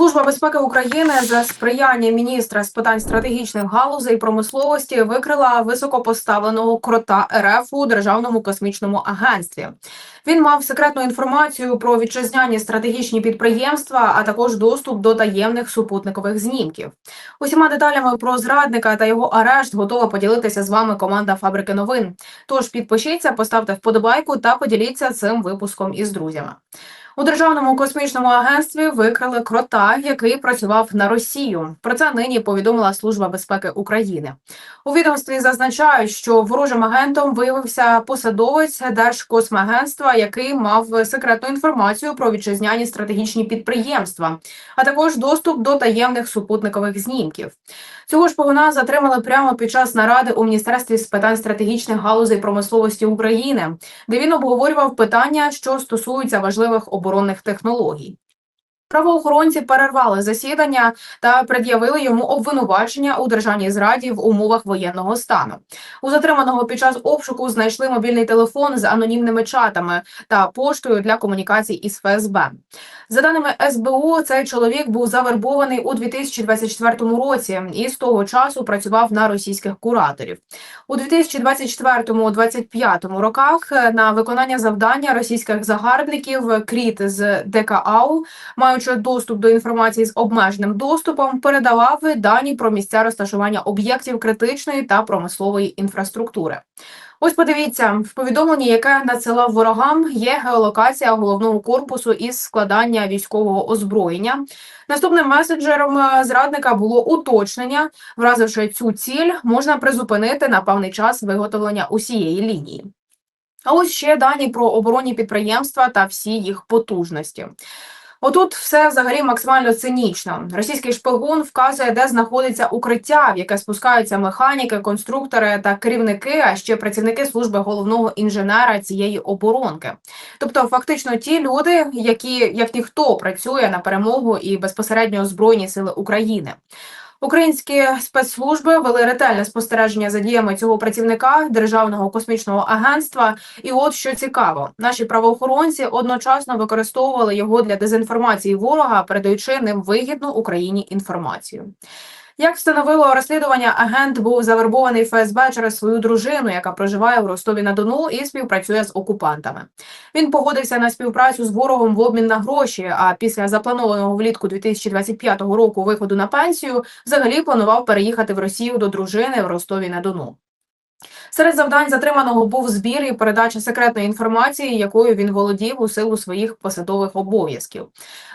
Служба безпеки України за сприяння міністра з питань стратегічних галузей промисловості викрила високопоставленого крота РФ у державному космічному агентстві. Він мав секретну інформацію про вітчизняні стратегічні підприємства, а також доступ до таємних супутникових знімків. Усіма деталями про зрадника та його арешт готова поділитися з вами команда Фабрики новин. Тож підпишіться, поставте вподобайку та поділіться цим випуском із друзями. У державному космічному агентстві викрили крота, який працював на Росію. Про це нині повідомила Служба безпеки України. У відомстві зазначають, що ворожим агентом виявився посадовець Держкосмагентства, який мав секретну інформацію про вітчизняні стратегічні підприємства, а також доступ до таємних супутникових знімків. Цього ж погона затримали прямо під час наради у міністерстві з питань стратегічних галузей промисловості України, де він обговорював питання, що стосуються важливих оборонних технологій. Правоохоронці перервали засідання та пред'явили йому обвинувачення у державній зраді в умовах воєнного стану. У затриманого під час обшуку знайшли мобільний телефон з анонімними чатами та поштою для комунікацій із ФСБ. За даними СБУ, цей чоловік був завербований у 2024 році і з того часу працював на російських кураторів. У 2024-2025 роках на виконання завдання російських загарбників Кріт з ДКАУ маючи доступ до інформації з обмеженим доступом, передавав дані про місця розташування об'єктів критичної та промислової інфраструктури. Ось подивіться в повідомленні, яке надсилав ворогам, є геолокація головного корпусу із складання військового озброєння. Наступним меседжером е, зрадника було уточнення, вразивши цю ціль, можна призупинити на певний час виготовлення усієї лінії. А ось ще дані про оборонні підприємства та всі їх потужності. Отут все взагалі максимально цинічно. Російський шпигун вказує, де знаходиться укриття, в яке спускаються механіки, конструктори та керівники, а ще працівники служби головного інженера цієї оборонки. Тобто, фактично, ті люди, які як ніхто працює на перемогу і безпосередньо збройні сили України. Українські спецслужби вели ретельне спостереження за діями цього працівника державного космічного агентства. І от що цікаво, наші правоохоронці одночасно використовували його для дезінформації ворога, передаючи ним вигідну Україні інформацію. Як встановило розслідування, агент був завербований ФСБ через свою дружину, яка проживає в Ростові на Дону і співпрацює з окупантами. Він погодився на співпрацю з ворогом в обмін на гроші. А після запланованого влітку 2025 року виходу на пенсію взагалі планував переїхати в Росію до дружини в Ростові на Дону. Серед завдань затриманого був збір і передача секретної інформації, якою він володів у силу своїх посадових обов'язків.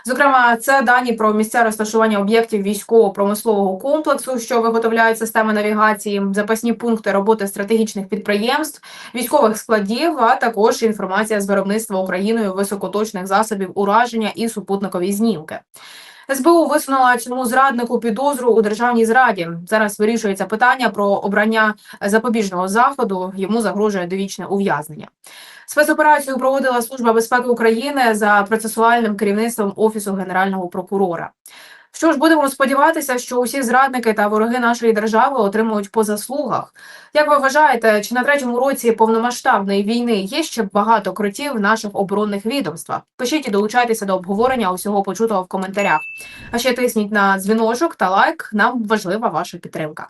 Зокрема, це дані про місця розташування об'єктів військово-промислового комплексу, що виготовляють системи навігації, запасні пункти роботи стратегічних підприємств, військових складів, а також інформація з виробництва Україною високоточних засобів ураження і супутникові знімки. СБУ висунула цьому зраднику підозру у державній зраді. Зараз вирішується питання про обрання запобіжного заходу. Йому загрожує довічне ув'язнення. Спецоперацію проводила служба безпеки України за процесуальним керівництвом офісу генерального прокурора. Що ж, будемо сподіватися, що усі зрадники та вороги нашої держави отримують по заслугах. Як ви вважаєте, чи на третьому році повномасштабної війни є ще багато крутів в наших оборонних відомствах? Пишіть і долучайтеся до обговорення усього почутого в коментарях. А ще тисніть на дзвіночок та лайк. Нам важлива ваша підтримка.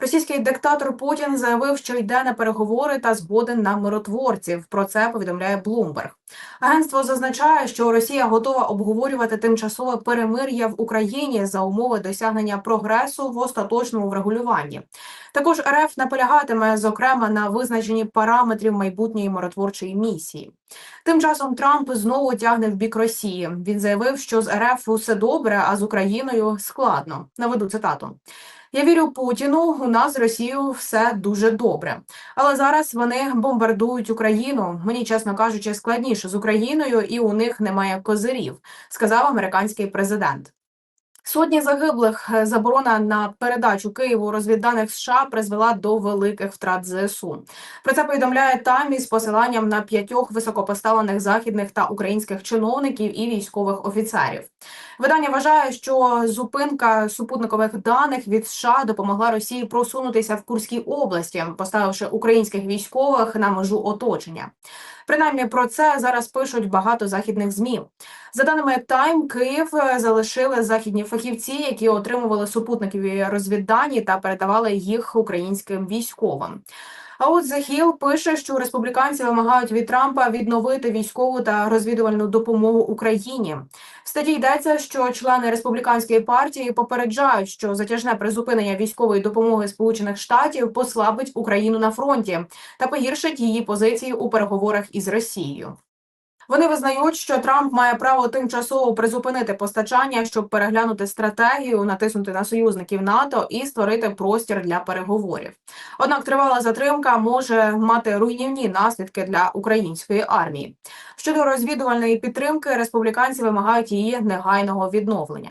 Російський диктатор Путін заявив, що йде на переговори та згоден на миротворців. Про це повідомляє Блумберг. Агентство зазначає, що Росія готова обговорювати тимчасове перемир'я в Україні за умови досягнення прогресу в остаточному врегулюванні. Також РФ наполягатиме зокрема на визначенні параметрів майбутньої миротворчої місії. Тим часом Трамп знову тягне в бік Росії. Він заявив, що з РФ усе добре, а з Україною складно. Наведу цитату. Я вірю Путіну. У нас з Росією все дуже добре. Але зараз вони бомбардують Україну. Мені, чесно кажучи, складніше з Україною, і у них немає козирів, сказав американський президент. Сотні загиблих е, заборона на передачу Києву розвідданих США призвела до великих втрат ЗСУ. Про це повідомляє там із посиланням на п'ятьох високопоставлених західних та українських чиновників і військових офіцерів. Видання вважає, що зупинка супутникових даних від США допомогла Росії просунутися в Курській області, поставивши українських військових на межу оточення. Принаймні про це зараз пишуть багато західних змі. За даними Тайм, Київ е, залишили західні фахівці, які отримували супутникові розвіддані та передавали їх українським військовим. А от Hill пише, що республіканці вимагають від Трампа відновити військову та розвідувальну допомогу Україні. В статті йдеться, що члени республіканської партії попереджають, що затяжне призупинення військової допомоги Сполучених Штатів послабить Україну на фронті та погіршить її позиції у переговорах із Росією. Вони визнають, що Трамп має право тимчасово призупинити постачання, щоб переглянути стратегію, натиснути на союзників НАТО і створити простір для переговорів. Однак тривала затримка може мати руйнівні наслідки для української армії. Щодо розвідувальної підтримки, республіканці вимагають її негайного відновлення.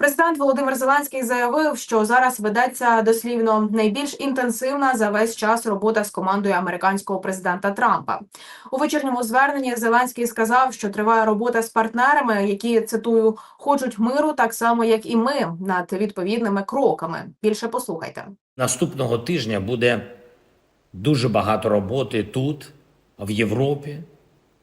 Президент Володимир Зеленський заявив, що зараз ведеться дослівно найбільш інтенсивна за весь час робота з командою американського президента Трампа. У вечірньому зверненні Зеленський сказав, що триває робота з партнерами, які цитую хочуть миру, так само як і ми, над відповідними кроками. Більше послухайте. Наступного тижня буде дуже багато роботи тут, в Європі,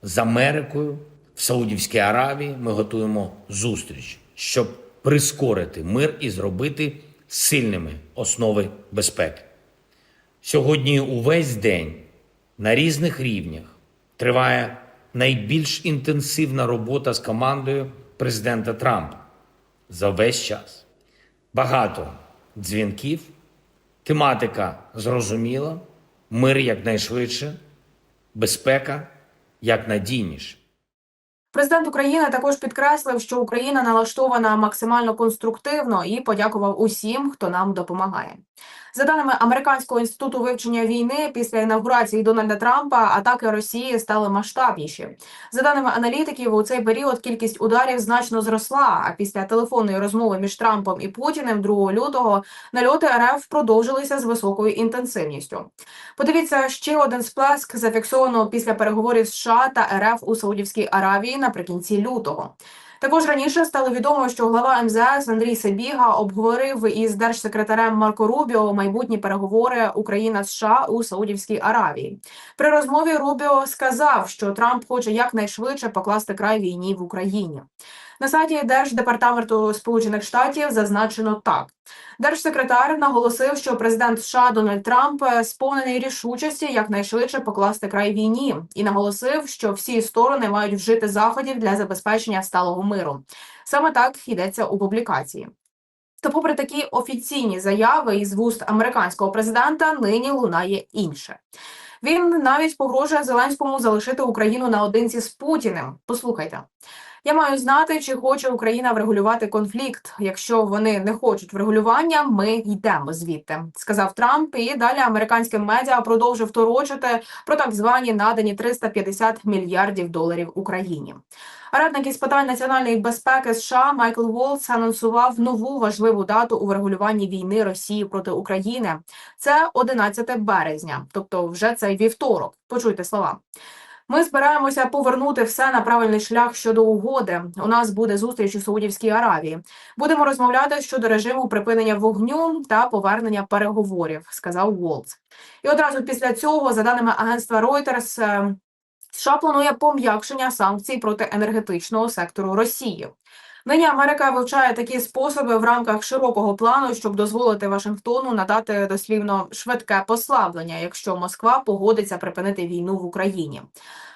з Америкою, в Саудівській Аравії. Ми готуємо зустріч, щоб прискорити мир і зробити сильними основи безпеки. Сьогодні увесь день на різних рівнях триває найбільш інтенсивна робота з командою президента Трампа за весь час. Багато дзвінків, тематика зрозуміла, мир якнайшвидше, безпека якнадійніше. Президент України також підкреслив, що Україна налаштована максимально конструктивно і подякував усім, хто нам допомагає. За даними Американського інституту вивчення війни, після інаугурації Дональда Трампа атаки Росії стали масштабніші. За даними аналітиків, у цей період кількість ударів значно зросла. А після телефонної розмови між Трампом і Путіним 2 лютого нальоти РФ продовжилися з високою інтенсивністю. Подивіться ще один сплеск зафіксовано після переговорів США та РФ у Саудівській Аравії наприкінці лютого. Також раніше стало відомо, що глава МЗС Андрій Сабіга обговорив із держсекретарем Марко Рубіо майбутні переговори Україна США у Саудівській Аравії. При розмові Рубіо сказав, що Трамп хоче якнайшвидше покласти край війні в Україні. На сайті Держдепартаменту Сполучених Штатів зазначено так. Держсекретар наголосив, що президент США Дональд Трамп е, сповнений рішучості якнайшвидше покласти край війні, і наголосив, що всі сторони мають вжити заходів для забезпечення сталого миру. Саме так йдеться у публікації. Та, попри такі офіційні заяви із вуст американського президента, нині лунає інше. Він навіть погрожує Зеленському залишити Україну наодинці з Путіним. Послухайте. Я маю знати, чи хоче Україна врегулювати конфлікт. Якщо вони не хочуть врегулювання, ми йдемо звідти, сказав Трамп. І далі американським медіа продовжив торочити про так звані надані 350 мільярдів доларів Україні. Радник із питань національної безпеки США Майкл Волц анонсував нову важливу дату у врегулюванні війни Росії проти України. Це 11 березня, тобто вже цей вівторок. Почуйте слова. Ми збираємося повернути все на правильний шлях щодо угоди. У нас буде зустріч у Саудівській Аравії. Будемо розмовляти щодо режиму припинення вогню та повернення переговорів, сказав Волц. І одразу після цього, за даними агентства Reuters, е, США планує пом'якшення санкцій проти енергетичного сектору Росії. Нині Америка вивчає такі способи в рамках широкого плану, щоб дозволити Вашингтону надати дослівно швидке послаблення, якщо Москва погодиться припинити війну в Україні.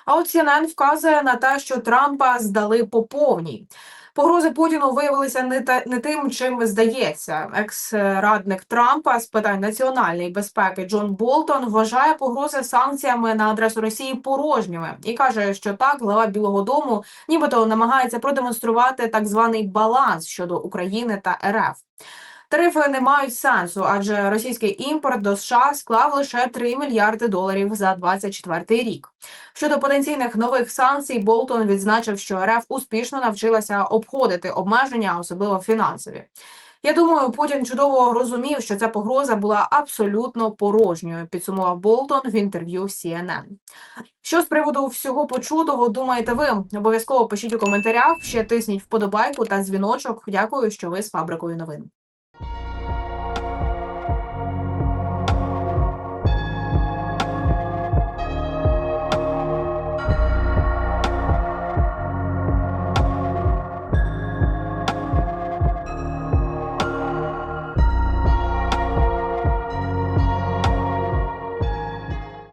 А от CNN вказує на те, що Трампа здали по повній. Погрози Путіну виявилися не та не тим, чим здається. Екс-радник Трампа з питань національної безпеки Джон Болтон вважає погрози санкціями на адресу Росії порожніми і каже, що так глава Білого Дому нібито намагається продемонструвати так званий баланс щодо України та РФ. Тарифи не мають сенсу, адже російський імпорт до США склав лише 3 мільярди доларів за 24 рік. Щодо потенційних нових санкцій, Болтон відзначив, що РФ успішно навчилася обходити обмеження, особливо фінансові. Я думаю, Путін чудово розумів, що ця погроза була абсолютно порожньою. Підсумував Болтон в інтерв'ю CNN. Що з приводу всього почутого думаєте ви? Обов'язково пишіть у коментарях. Ще тисніть вподобайку та дзвіночок. Дякую, що ви з фабрикою новин.